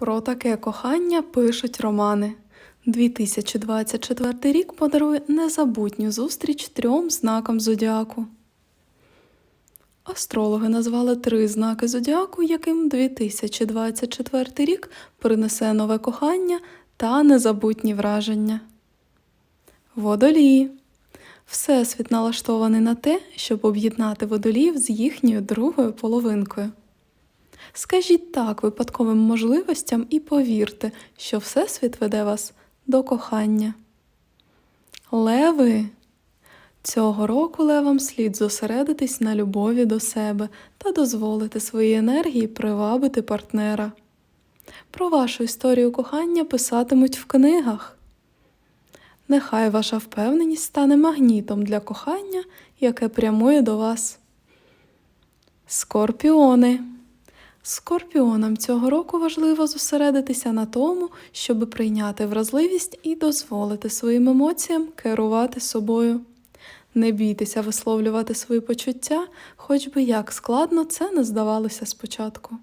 Про таке кохання пишуть романи. 2024 рік подарує незабутню зустріч трьом знакам зодіаку. Астрологи назвали три знаки зодіаку, яким 2024 рік принесе нове кохання та незабутні враження. Водолії. Всесвіт налаштований на те, щоб об'єднати водоліїв з їхньою другою половинкою. Скажіть так випадковим можливостям і повірте, що Всесвіт веде вас до кохання. Леви. Цього року левам слід зосередитись на любові до себе та дозволити своїй енергії привабити партнера. Про вашу історію кохання писатимуть в книгах. Нехай ваша впевненість стане магнітом для кохання, яке прямує до вас. Скорпіони. Скорпіонам цього року важливо зосередитися на тому, щоб прийняти вразливість і дозволити своїм емоціям керувати собою. Не бійтеся висловлювати свої почуття, хоч би як складно це не здавалося спочатку.